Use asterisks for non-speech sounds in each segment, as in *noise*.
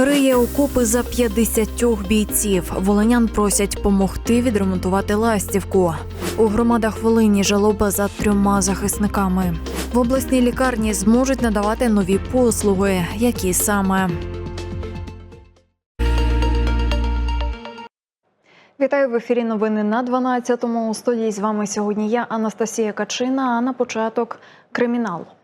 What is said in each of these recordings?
Риє окопи за 50 бійців. Волинян просять помогти відремонтувати ластівку. У громадах Волині жалоба за трьома захисниками. В обласній лікарні зможуть надавати нові послуги, які саме. Вітаю в ефірі. Новини на 12-му. У студії з вами сьогодні я, Анастасія Качина. А на початок кримінал.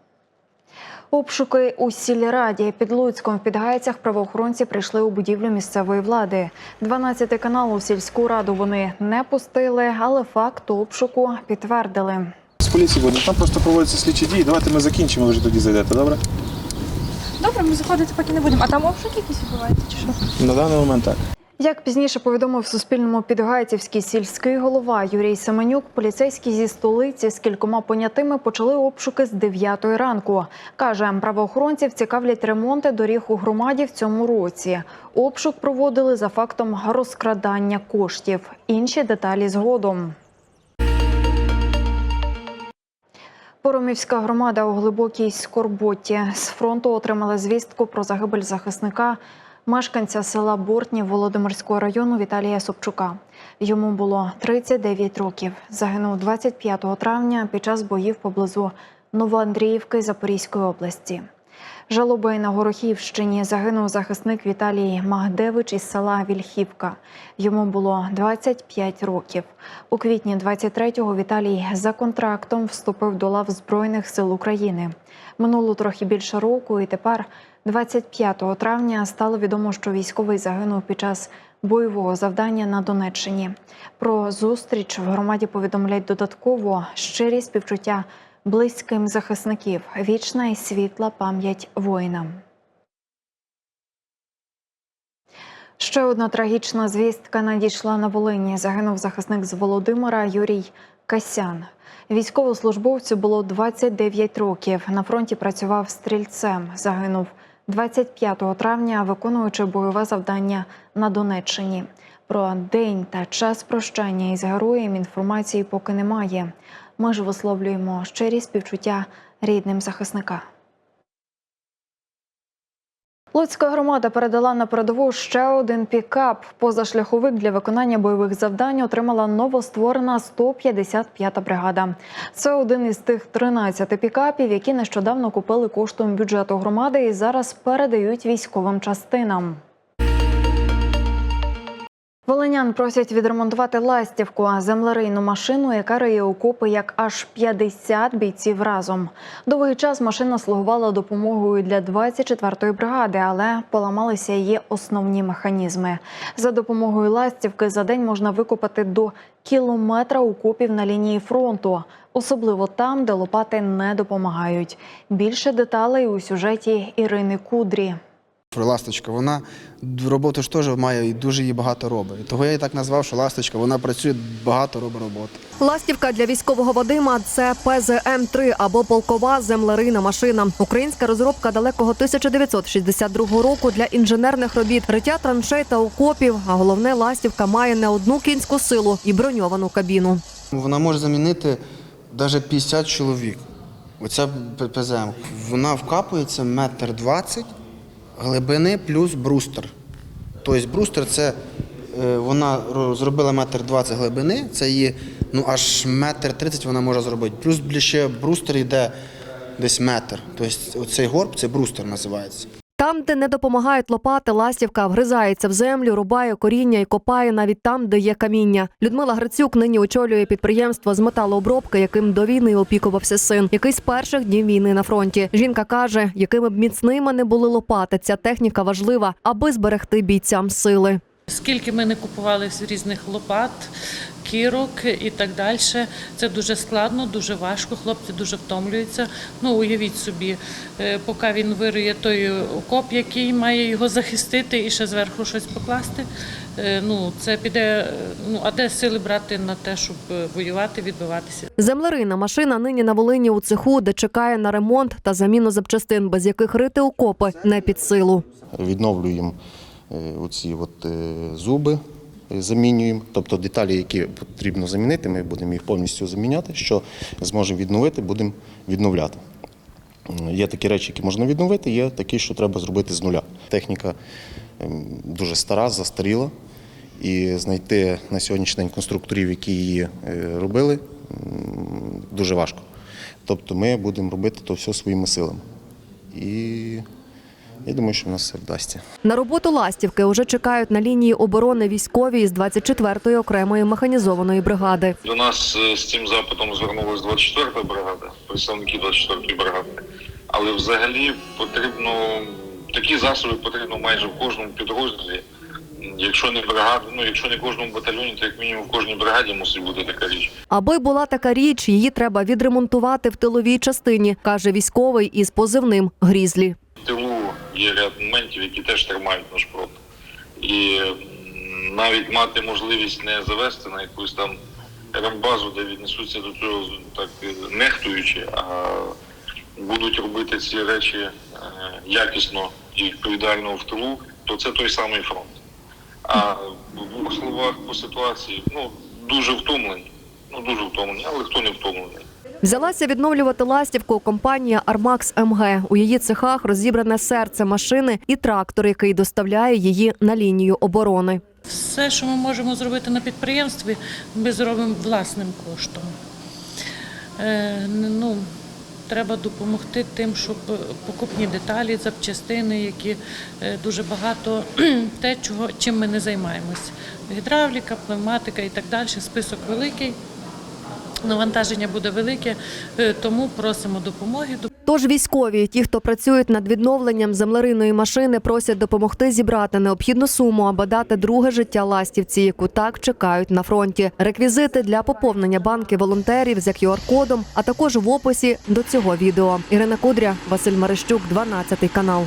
Обшуки у сільраді під Луцьком в Підгайцях правоохоронці прийшли у будівлю місцевої влади. 12 канал у сільську раду вони не пустили, але факт обшуку підтвердили. З поліції буде. Там просто проводяться слідчі дії. Давайте ми закінчимо, ви вже тоді зайдете, добре? Добре, ми заходити поки не будемо. А там обшуки якісь відбуваються чи що? На даний момент так. Як пізніше повідомив Суспільному підгайцівський сільський голова Юрій Семенюк, поліцейські зі столиці з кількома понятими почали обшуки з 9 ранку. Каже, правоохоронців цікавлять ремонти доріг у громаді в цьому році. Обшук проводили за фактом розкрадання коштів. Інші деталі згодом. Поромівська громада у глибокій скорботі з фронту отримала звістку про загибель захисника мешканця села Бортні Володимирського району Віталія Собчука. Йому було 39 років. Загинув 25 травня під час боїв поблизу Новоандріївки Запорізької області. Жалобою на Горохівщині загинув захисник Віталій Магдевич із села Вільхівка. Йому було 25 років. У квітні 23-го Віталій за контрактом вступив до лав Збройних сил України. Минуло трохи більше року, і тепер, 25 травня, стало відомо, що військовий загинув під час бойового завдання на Донеччині. Про зустріч в громаді повідомляють додатково щирі співчуття близьким захисників, вічна і світла пам'ять воїнам. Ще одна трагічна звістка надійшла на Волині. Загинув захисник з Володимира Юрій Касян. Військовослужбовцю було 29 років. На фронті працював стрільцем. Загинув 25 травня, виконуючи бойове завдання на Донеччині. Про день та час прощання із героєм інформації поки немає. Ми ж висловлюємо щирі співчуття рідним захисника. Луцька громада передала на передову ще один пікап. Позашляховик для виконання бойових завдань отримала новостворена 155-та бригада. Це один із тих 13 пікапів, які нещодавно купили коштом бюджету громади і зараз передають військовим частинам. Волинян просять відремонтувати ластівку, землерийну машину, яка риє окопи як аж 50 бійців разом. Довгий час машина слугувала допомогою для 24-ї бригади, але поламалися її основні механізми. За допомогою ластівки за день можна викопати до кілометра окопів на лінії фронту, особливо там, де лопати не допомагають. Більше деталей у сюжеті Ірини Кудрі. Ласточка, вона роботу ж теж має і дуже її багато робить. Того я її так назвав, що ласточка, вона працює багато робить роботи. Ластівка для військового Вадима це ПЗМ-3 або полкова землерийна машина. Українська розробка далекого 1962 року для інженерних робіт, риття траншей та окопів. А головне, ластівка має не одну кінську силу і броньовану кабіну. Вона може замінити навіть 50 чоловік. Оця ПЗМ, вона вкапується метр двадцять глибини плюс брустер. Тобто брустер це е, вона зробила метр двадцять глибини, це її ну аж метр тридцять вона може зробити. Плюс ще брустер йде десь метр. Тобто оцей горб це брустер називається. Там, де не допомагають лопати, ластівка вгризається в землю, рубає коріння і копає навіть там, де є каміння. Людмила Грицюк нині очолює підприємство з металообробки, яким до війни опікувався син, який з перших днів війни на фронті. Жінка каже, якими б міцними не були лопати, ця техніка важлива, аби зберегти бійцям сили. Скільки ми не купували з різних лопат, кірок і так далі, це дуже складно, дуже важко. Хлопці дуже втомлюються. Ну уявіть собі, е, поки він вирує той окоп, який має його захистити, і ще зверху щось покласти. е, Ну це піде. е, Ну а де сили брати на те, щоб воювати, відбиватися? Землерийна машина нині на Волині у цеху, де чекає на ремонт та заміну запчастин, без яких рити окопи не під силу. відновлюємо оці от, е, зуби, е, замінюємо. Тобто деталі, які потрібно замінити, ми будемо їх повністю заміняти. Що зможемо відновити, будемо відновляти. Є такі речі, які можна відновити, є такі, що треба зробити з нуля. Техніка ем, дуже стара, застаріла, і знайти на сьогоднішній день конструкторів, які її е, робили, дуже важко. Тобто ми будемо робити то все своїми силами. І я думаю, що в нас все вдасться. На роботу ластівки уже чекають на лінії оборони військові із 24-ї окремої механізованої бригади. До нас е, з цим запитом звернулась 24-та бригада, представники 24-ї бригади. Але взагалі потрібно такі засоби потрібно майже в кожному підрозділі. Якщо не бригада, ну якщо не кожному батальйоні, то як мінімум в кожній бригаді мусить бути така річ. Аби була така річ, її треба відремонтувати в тиловій частині, каже військовий із позивним Грізлі. В тилу є ряд моментів, які теж тримають наш фронт. І навіть мати можливість не завести на якусь там рембазу, де віднесуться до цього так нехтуючи, а будуть робити ці речі е, якісно і відповідально в тилу, то це той самий фронт. А в двох словах по ситуації, ну дуже втомлені. Ну дуже втомлені, але хто не втомлений. Взялася відновлювати ластівку компанія Армакс МГ. У її цехах розібране серце машини і трактор, який доставляє її на лінію оборони. Все, що ми можемо зробити на підприємстві, ми зробимо власним коштом. Е, ну, треба допомогти тим, щоб покупні деталі, запчастини, які е, дуже багато *clears throat* те, чого, чим ми не займаємось. Гідравліка, пневматика і так далі. Список великий. Навантаження буде велике, е, тому просимо допомоги. Тож військові, ті, хто працюють над відновленням землериної машини, просять допомогти зібрати необхідну суму, аби дати друге життя ластівці, яку так чекають на фронті. Реквізити для поповнення банки волонтерів з QR-кодом, а також в описі до цього відео. Ірина Кудря, Василь Марищук, 12 канал.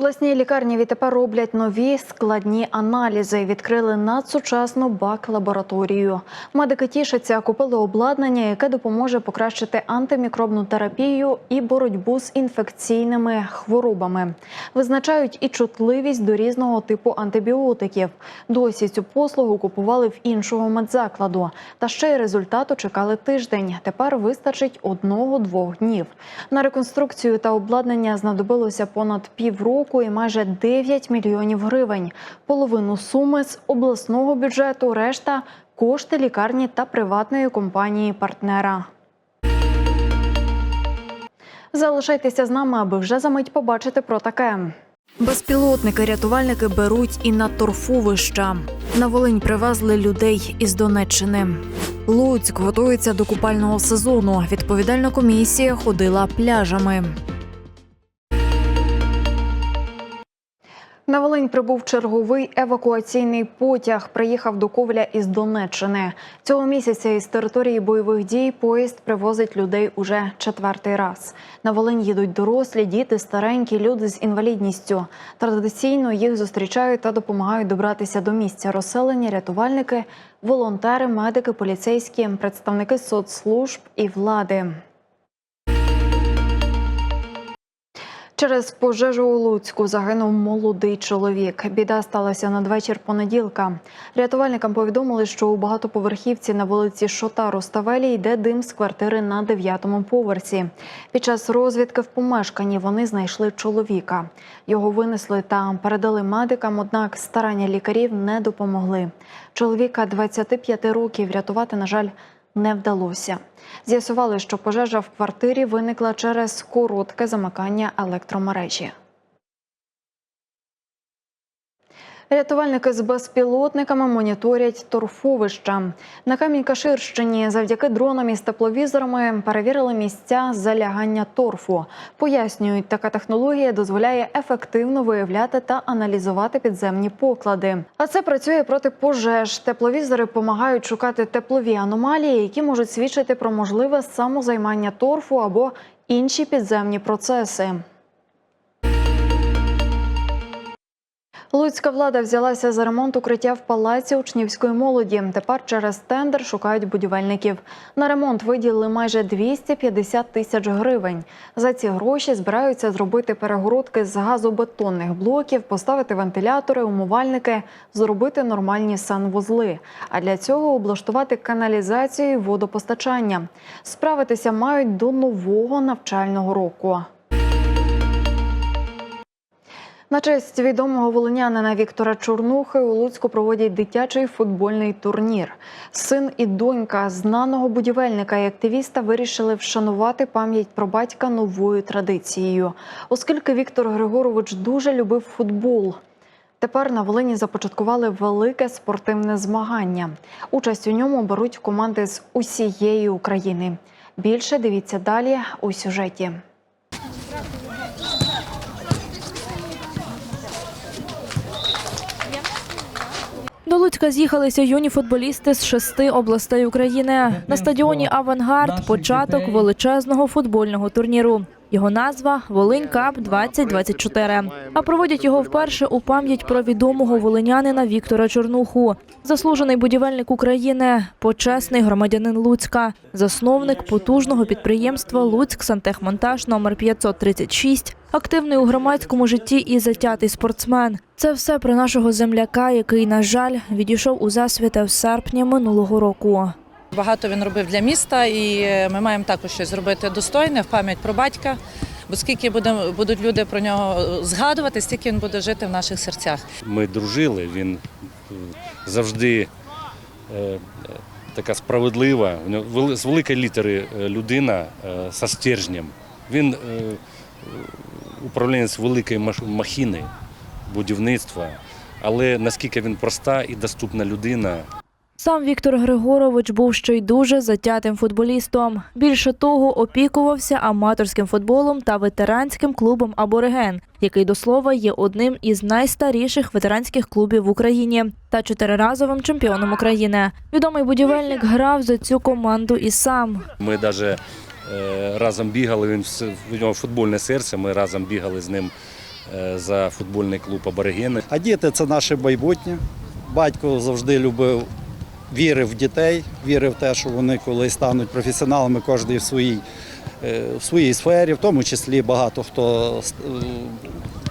Обласній лікарні відтепер роблять нові складні аналізи. Відкрили надсучасну бак-лабораторію. Медики тішаться, купили обладнання, яке допоможе покращити антимікробну терапію і боротьбу з інфекційними хворобами. Визначають і чутливість до різного типу антибіотиків. Досі цю послугу купували в іншого медзакладу. Та ще й результату чекали тиждень. Тепер вистачить одного-двох днів. На реконструкцію та обладнання знадобилося понад півроку і майже 9 мільйонів гривень. Половину суми з обласного бюджету, решта кошти лікарні та приватної компанії партнера. Залишайтеся з нами, аби вже за мить побачити про таке. Безпілотники рятувальники беруть і на торфовища. На Волинь привезли людей із Донеччини. Луцьк готується до купального сезону. Відповідальна комісія ходила пляжами. На Волинь прибув черговий евакуаційний потяг. Приїхав до Ковля із Донеччини. Цього місяця із території бойових дій поїзд привозить людей уже четвертий раз. На Волинь їдуть дорослі, діти, старенькі, люди з інвалідністю. Традиційно їх зустрічають та допомагають добратися до місця розселення рятувальники, волонтери, медики, поліцейські, представники соцслужб і влади. Через пожежу у Луцьку загинув молодий чоловік. Біда сталася надвечір понеділка. Рятувальникам повідомили, що у багатоповерхівці на вулиці Шота Руставелі йде дим з квартири на дев'ятому поверсі. Під час розвідки в помешканні вони знайшли чоловіка. Його винесли та передали медикам, однак старання лікарів не допомогли. Чоловіка 25 років врятувати, на жаль, не вдалося. З'ясували, що пожежа в квартирі виникла через коротке замикання електромережі. Рятувальники з безпілотниками моніторять торфовища. На Камінь-Каширщині завдяки дронам із тепловізорами перевірили місця залягання торфу. Пояснюють, така технологія дозволяє ефективно виявляти та аналізувати підземні поклади. А це працює проти пожеж. Тепловізори допомагають шукати теплові аномалії, які можуть свідчити про можливе самозаймання торфу або інші підземні процеси. Луцька влада взялася за ремонт укриття в палаці учнівської молоді. Тепер через тендер шукають будівельників. На ремонт виділили майже 250 тисяч гривень. За ці гроші збираються зробити перегородки з газобетонних блоків, поставити вентилятори, умивальники, зробити нормальні санвузли. А для цього облаштувати каналізацію і водопостачання. Справитися мають до нового навчального року. На честь відомого волинянина Віктора Чорнухи у Луцьку проводять дитячий футбольний турнір. Син і донька знаного будівельника і активіста вирішили вшанувати пам'ять про батька новою традицією, оскільки Віктор Григорович дуже любив футбол. Тепер на Волині започаткували велике спортивне змагання. Участь у ньому беруть команди з усієї України. Більше дивіться далі у сюжеті. До Луцька з'їхалися юні футболісти з шести областей України. На стадіоні Авангард початок величезного футбольного турніру. Його назва Волинь Кап 2024. А проводять його вперше у пам'ять про відомого волинянина Віктора Чорнуху, заслужений будівельник України, почесний громадянин Луцька, засновник потужного підприємства Луцьк Сантехмонтаж номер 536, активний у громадському житті і затятий спортсмен. Це все про нашого земляка, який, на жаль, відійшов у засвіта в серпні минулого року. Багато він робив для міста, і е, ми маємо також щось зробити достойне в пам'ять про батька. Бо скільки будуть люди про нього е, згадувати, стільки він буде жити в наших серцях. Ми дружили, він е, завжди така справедлива, з великої літери людина зі стержнем. Він управлінець великої махіни, будівництва, але наскільки він проста і доступна людина, Сам Віктор Григорович був ще й дуже затятим футболістом. Більше того, опікувався аматорським футболом та ветеранським клубом Абориген, який до слова є одним із найстаріших ветеранських клубів в Україні та чотириразовим чемпіоном України. Відомий будівельник грав за цю команду і сам. Ми навіть разом бігали, він у нього футбольне серце, ми разом бігали з ним е, за футбольний клуб Аборигени. А діти це наше майбутнє. Батько завжди любив, вірив в дітей, вірив в те, що вони колись стануть професіоналами, кожен в своїй, е, в своїй сфері, в тому числі багато хто е,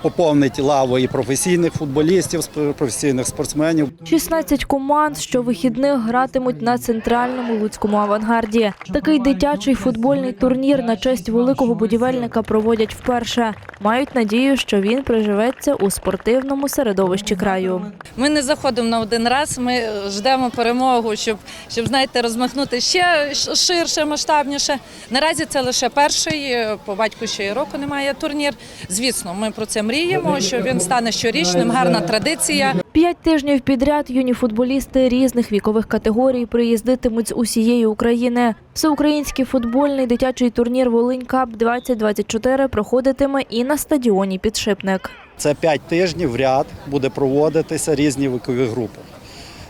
поповнить лаву і професійних футболістів, професійних спортсменів. 16 команд щовихідних гратимуть на центральному луцькому авангарді. Такий дитячий футбольний турнір на честь великого будівельника проводять вперше. Мають надію, що він приживеться у спортивному середовищі краю. Ми не заходимо на один раз. Ми ждемо перемогу, щоб, щоб знаєте, розмахнути ще ширше, масштабніше. Наразі це лише перший. По батьку ще й року немає турнір. Звісно, ми про це мріємо, що він стане щорічним. Гарна традиція. П'ять тижнів підряд юні футболісти різних вікових категорій приїздитимуть з усієї України. Всеукраїнський футбольний дитячий турнір Волинь Кап 2024 проходитиме і на стадіоні Підшипник. Це 5 тижнів в ряд буде проводитися різні вікові групи.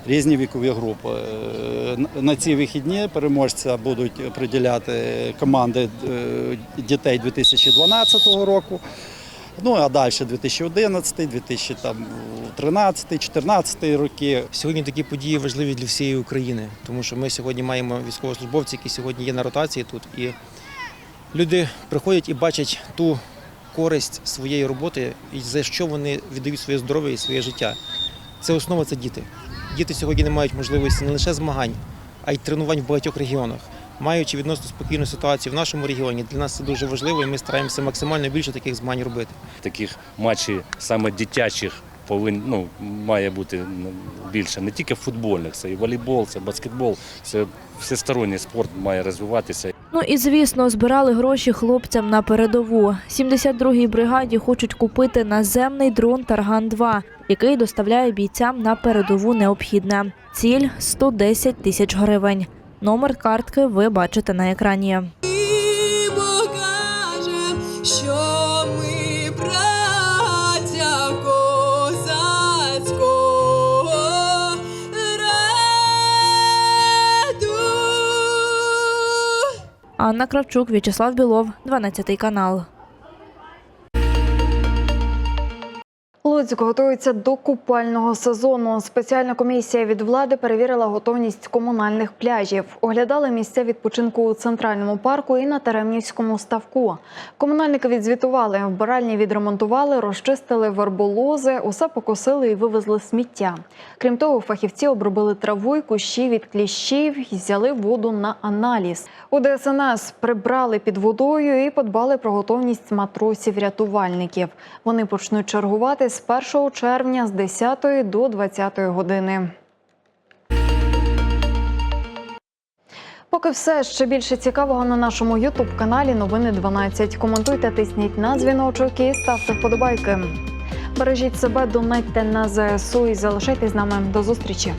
Різні вікові групи. Е, На ці вихідні переможця будуть приділяти команди е, дітей 2012 року. Ну а далі 2011, 2013, 2014 роки. Сьогодні такі події важливі для всієї України, тому що ми сьогодні маємо військовослужбовців, які сьогодні є на ротації тут. І люди приходять і бачать ту користь своєї роботи, і за що вони віддають своє здоров'я і своє життя. Це основа це діти. Діти сьогодні не мають можливості не лише змагань, а й тренувань в багатьох регіонах. Маючи відносно спокійну ситуацію в нашому регіоні, для нас це дуже важливо, і ми стараємося максимально більше таких змагань робити. Таких матчів саме дитячих повин, ну, має бути більше. Не тільки футбольних, це і волейбол, це баскетбол, це всесторонній спорт має розвиватися. Ну і звісно, збирали гроші хлопцям на передову. 72-й бригаді хочуть купити наземний дрон Тарган 2 який доставляє бійцям на передову необхідне. Ціль 110 тисяч гривень. Номер картки ви бачите на екрані. Анна Кравчук, В'ячеслав Білов, 12 канал. Луцьк готується до купального сезону. Спеціальна комісія від влади перевірила готовність комунальних пляжів. Оглядали місця відпочинку у центральному парку і на Теремнівському ставку. Комунальники відзвітували, вбиральні відремонтували, розчистили верболози, усе покосили і вивезли сміття. Крім того, фахівці обробили траву й кущі від кліщів і взяли воду на аналіз. У ДСНС прибрали під водою і подбали про готовність матросів-рятувальників. Вони почнуть чергувати з 1 червня з 10 до 20 години. Поки все ще більше цікавого на нашому Ютуб каналі Новини 12. Коментуйте, тисніть на дзвіночок і ставте вподобайки. Бережіть себе, донайте на ЗСУ і залишайтесь з нами. До зустрічі.